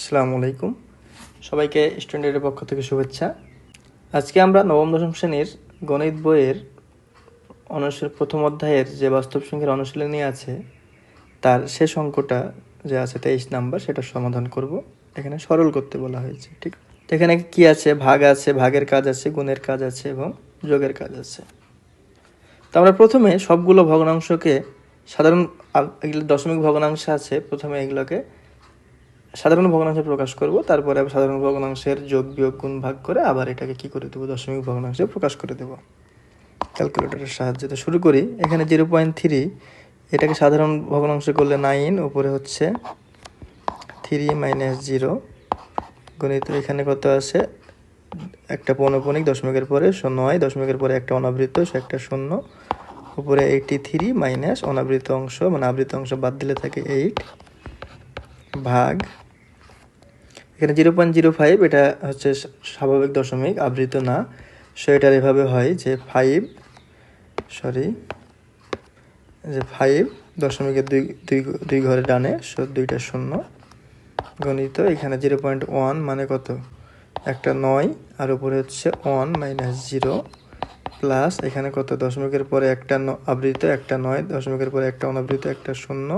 আসসালামু আলাইকুম। সবাইকে স্টুডেন্টের পক্ষ থেকে শুভেচ্ছা। আজকে আমরা নবম, দশম শ্রেণির গণিত বইয়ের অনুশীল, প্রথম অধ্যায়ের যে বাস্তব সংখ্যার অনুশীলনী আছে, তার শেষ অঙ্কটা যে আছে তেইশ নাম্বার, সেটা সমাধান করব। এখানে সরল করতে বলা হয়েছে, ঠিক? এখানে কি আছে? ভাগ আছে, ভাগের কাজ আছে, গুণের কাজ আছে এবং যোগের কাজ আছে। তো আমরা প্রথমে সবগুলো ভগ্নাংশকে সাধারণ দশমিক ভগ্নাংশ আছে, প্রথমে এগুলোকে সাধারণ ভগ্নাংশে প্রকাশ করব, তারপরে সাধারণ ভগ্নাংশের যোগ, বিয়োগ, গুণ ভাগ করে আবার এটাকে কি করে দেবো? দশমিক ভগ্নাংশে প্রকাশ করে দেবো। ক্যালকুলেটরের সাহায্যে তো শুরু করি। এখানে জিরো পয়েন্ট থ্রি, এটাকে সাধারণ ভগ্নাংশ করলে নাইন, উপরে হচ্ছে থ্রি মাইনাস জিরো। গণিত এখানে কত আছে? একটা পৌনপণিক দশমিকের পরে নয়, দশমিকের পরে একটা অনাবৃত, সে একটা শূন্য। উপরে এইটি থ্রি মাইনাস অনাবৃত অংশ মানে আবৃত অংশ বাদ দিলে থাকে এইট ভাগ এখানে জিরো পয়েন্ট জিরো ফাইভ এটা হচ্ছে স্বাভাবিক দশমিক, আবৃত না। সো এটার এভাবে হয় যে ফাইভ সরি যে ফাইভ দশমিকের দুই দুই দুই ঘরে ডানে সো দুইটা শূন্য। গণিত, এখানে জিরো পয়েন্ট ওয়ান মানে কত? একটা নয়, আর উপরে হচ্ছে ওয়ান মাইনাস জিরো প্লাস এখানে কত? দশমিকের পরে একটা আবৃত, একটা নয়, দশমিকের পরে একটা অনাবৃত, একটা শূন্য।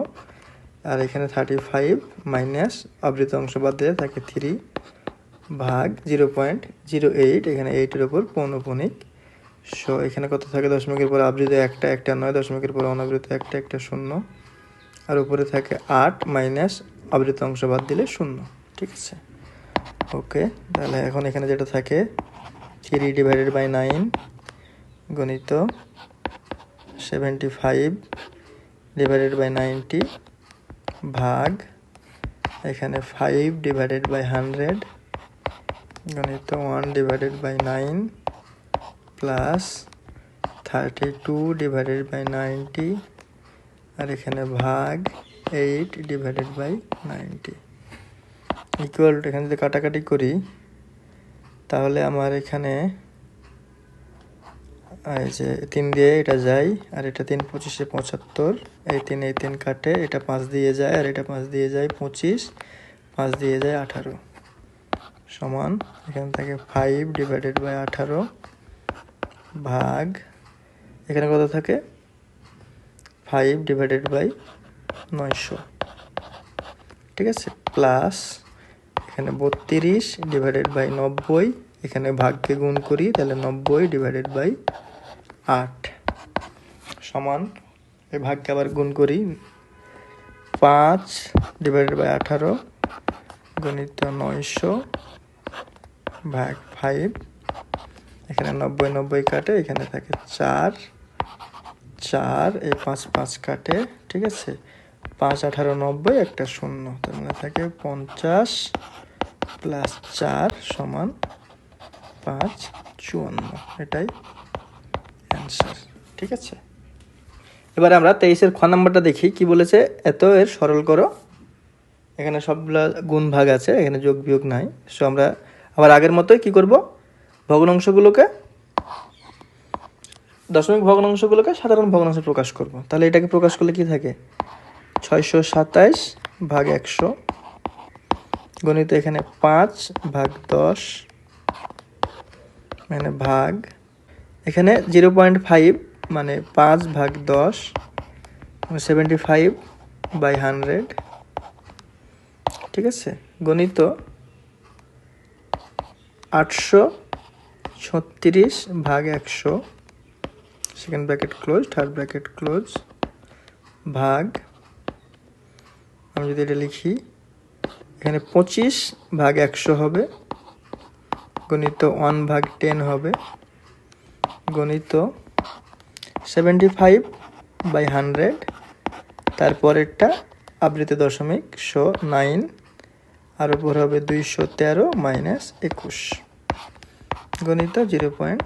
আর এখানে থার্টি ফাইভ মাইনাস আবৃত অংশ বাদ দিলে থাকে থ্রি ভাগ জিরো পয়েন্ট জিরো এইট এখানে এইটের ওপর পৌনপণিক সো এখানে কত থাকে? দশমিকের পরে আবৃত একটা একটা নয়, দশমিকের পরে অনাবৃত একটা একটা শূন্য। আর উপরে থাকে আট মাইনাস আবৃত অংশ বাদ দিলে শূন্য। ঠিক আছে? ওকে, তাহলে এখন এখানে যেটা থাকে থ্রি ডিভাইডেড বাই নাইন গণিত seventy five divided by ninety ভাগ, এখানে ফাইভ ডিভাইডেড বাই হান্ড্রেড গণিত one divided by nine plus thirty two divided by ninety আর এখানে ভাগ eight divided by ninety equal এখানে যদি কাটাকাটি করি, তাহলে আমার এখানে এই যে তিন দিয়ে এটা যায়, আর এটা তিন পঁচিশে পঁচাত্তর, এই তিন এই তিন কাটে, এটা পাঁচ দিয়ে যায়, আর এটা পাঁচ দিয়ে যায় পঁচিশ, পাঁচ দিয়ে যায় আঠারো। সমান, এখান থেকে ফাইভ ডিভাইডেড বাই আঠারো ভাগ, এখানে কত থাকে? ফাইভ ডিভাইডেড বাই নয়শো। ঠিক আছে? প্লাস এখানে বত্রিশ ডিভাইডেড বাই নব্বই, এখানে ভাগকে গুণ করি, তাহলে নব্বই ডিভাইডেড বাই আট। সমান এই ভাগকে আবার গুণ করি। পাঁচ ডিভাইডেড বাই আঠারো গণিত নয়শো ভাগ ফাইভ এখানে নব্বই নব্বই কাটে, এখানে থাকে চার। চার এই পাঁচ পাঁচ কাটে, ঠিক আছে? পাঁচ, আঠারো, নব্বই, একটা শূন্য। তার মানে থাকে পঞ্চাশ প্লাস চার সমান পাঁচ, চুয়ান্ন। এটাই অ্যান্সার ঠিক আছে? এবারে আমরা তেইশের খ নাম্বারটা দেখি, কি বলেছে? এত এর সরল করো। এখানে সবগুলা গুণ ভাগ আছে, এখানে যোগ বিয়োগ নাই। সো আমরা আবার আগের মতোই কি করব? ভগ্নাংশগুলোকে, দশমিক ভগ্নাংশগুলোকে সাধারণ ভগ্নাংশে প্রকাশ করব। তাহলে এটাকে প্রকাশ করলে কি থাকে? ছয়শো সাতাইশ ভাগ একশো গণিত এখানে পাঁচ ভাগ দশ মানে ভাগ এখানে জিরো পয়েন্ট ফাইভ মানে পাঁচ ভাগ দশ সেভেন্টি ফাইভ বাই হান্ড্রেড ঠিক আছে? গণিত আটশো ছত্রিশ ভাগ একশো second bracket close third bracket close ভাগ, আমি যদি এটা লিখি, এখানে পঁচিশ ভাগ একশো হবে, গণিত ওয়ান ভাগ টেন হবে। গণিত সেভেন্টি ফাইভ বাই হান্ড্রেড তারপরেরটা আবৃত্তি দশমিক শো নাইন আর উপর হবে দুইশো তেরো মাইনাস একুশ। গণিত zero point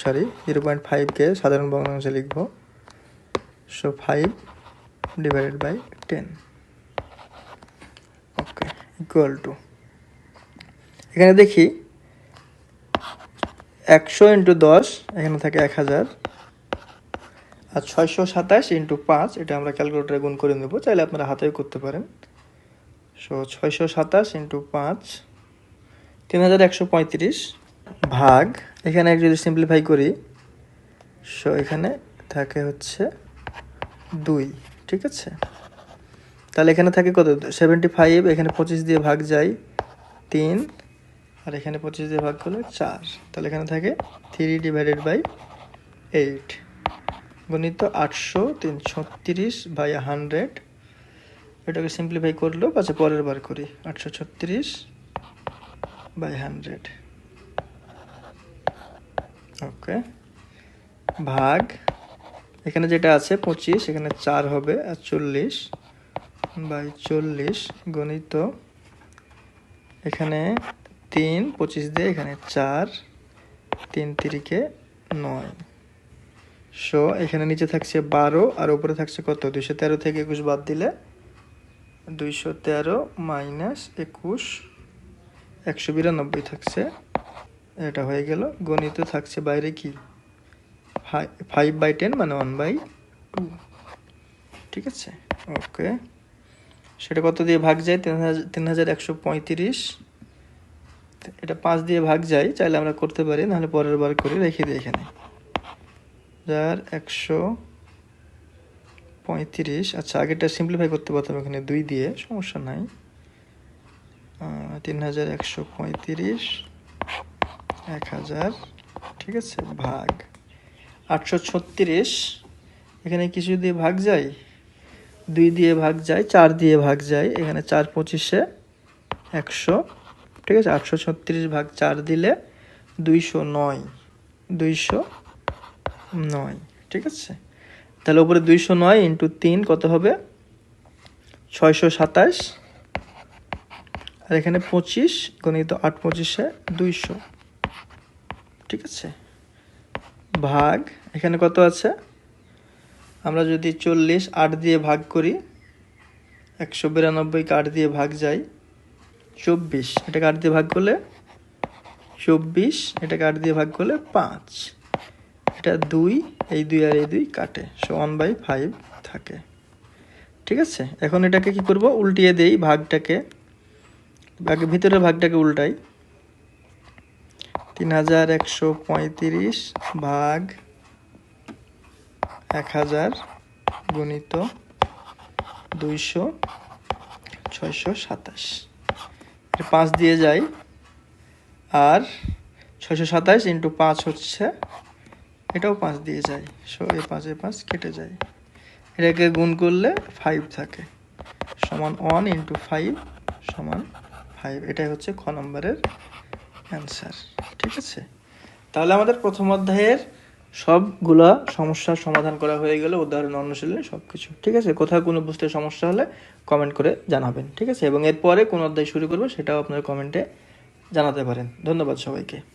sorry zero point ফাইভকে সাধারণ ভগ্নাংশে লিখব। So five divided by ten okay equal to এখানে দেখি একশো ইন্টু দশ, এখানে থাকে এক হাজার। আর ছয়শো সাতাশ ইন্টু পাঁচ, এটা আমরা ক্যালকুলেটারে গুণ করে নেব, চাইলে আপনারা হাতেও করতে পারেন। সো ছয়শো সাতাশ ইন্টু পাঁচ, তিন হাজার একশো পঁয়ত্রিশ ভাগ, এখানে যদি সিম্পলিফাই করি সো এখানে থাকে হচ্ছে দুই, ঠিক আছে? তাহলে এখানে থাকে কত? সেভেন্টি ফাইভ এখানে পঁচিশ দিয়ে ভাগ যায় তিন আর এখানে পঁচিশ দিয়ে ভাগ করলে চার। তাহলে এখানে থাকে থ্রি ডিভাইডেড বাই এইট গণিত আটশো তিন ছত্রিশ বাই হান্ড্রেড এটাকে সিম্পলিফাই করলেও পাশে পরের বার করি। আটশো ছত্রিশ বাই হান্ড্রেড ওকে ভাগ, এখানে যেটা আছে পঁচিশ, এখানে চার হবে, আর চল্লিশ বাই চল্লিশ গণিত, এখানে তিন, পঁচিশ দিয়ে এখানে চার, তিন তিরিকে নয়। সো এখানে নিচে থাকছে বারো, আর উপরে থাকছে কত? দুইশো তেরো থেকে একুশ বাদ দিলে দুইশো তেরো মাইনাস একুশ, একশো বিরানব্বই থাকছে। এটা হয়ে গেল। গণিত থাকছে বাইরে কি? ফাইভ বাই টেন মানে ওয়ান বাই টু ঠিক আছে? ওকে সেটা কত দিয়ে ভাগ যায়? তিন হাজার তিন হাজার একশো পঁয়ত্রিশ। এটা পাঁচ দিয়ে ভাগ যায়, চাইলে আমরা করতে পারি, নাহলে পরের বার করে, রেখে দিই এখানে। যার একশো পঁয়ত্রিশ। আচ্ছা আগেটা সিম্পলিফাই করতে পারতাম এখানে দুই দিয়ে, সমস্যা নাই। তিন হাজার একশো পঁয়ত্রিশ, এক হাজার, ঠিক আছে, ভাগ। আটশো ছত্রিশ, এখানে কিছু দিয়ে ভাগ যায়? দুই দিয়ে ভাগ যায়, চার দিয়ে ভাগ যায়, এখানে চার পঁচিশে একশো ঠিক আছে? আটশো ছত্রিশ ভাগ চার দিলে দুইশো নয়। দুইশো নয়, ঠিক আছে? তাহলে উপরে দুইশো নয় ইন্টু তিন কত হবে? ছয়শো সাতাশ। আর এখানে পঁচিশ গণিত আট পঁচিশে দুইশো, ঠিক আছে? ভাগ, এখানে কত আছে? আমরা যদি চল্লিশ আট দিয়ে ভাগ করি, একশো বিরানব্বইকে আট দিয়ে ভাগ যায় চব্বিশ এটাকে আট দিয়ে ভাগ করলে? চব্বিশ এটাকে আট দিয়ে ভাগ করলে? পাঁচ। এটা দুই, এই দুই আর এই দুই কাটে সো ওয়ান বাই ফাইভ থাকে। ঠিক আছে? এখন এটাকে কি করব? উল্টিয়ে দেই ভাগটাকে। আগে ভিতরের ভাগটাকে উল্টাই। তিন হাজার একশো পঁয়ত্রিশ ভাগ এক হাজার গণিত দুইশো ছয়শো সাতাশ। পাঁচ দিয়ে যাই। আর ছয়শো সাতাশ ইন্টু পাঁচ হচ্ছে, এটাও পাঁচ দিয়ে যায় সো এই পাঁচে পাঁচ কেটে যায় এটাকে গুণ করলে ফাইভ থাকে। সমান ওয়ান ইন্টু ফাইভ সমান ফাইভ এটাই হচ্ছে খ নম্বরের অ্যান্সার ঠিক আছে? তাহলে আমাদের প্রথম অধ্যায়ের সবগুলা সমস্যার সমাধান করা হয়ে গেলে উদাহরণ অনুশীলনে সব কিছু ঠিক আছে? কোথাও কোনো বুঝতে সমস্যা হলে কমেন্ট করে জানাবেন। ঠিক আছে? এবং এরপরে কোন অধ্যায় শুরু করব, সেটাও আপনার কমেন্টে জানাতে পারেন। ধন্যবাদ সবাইকে।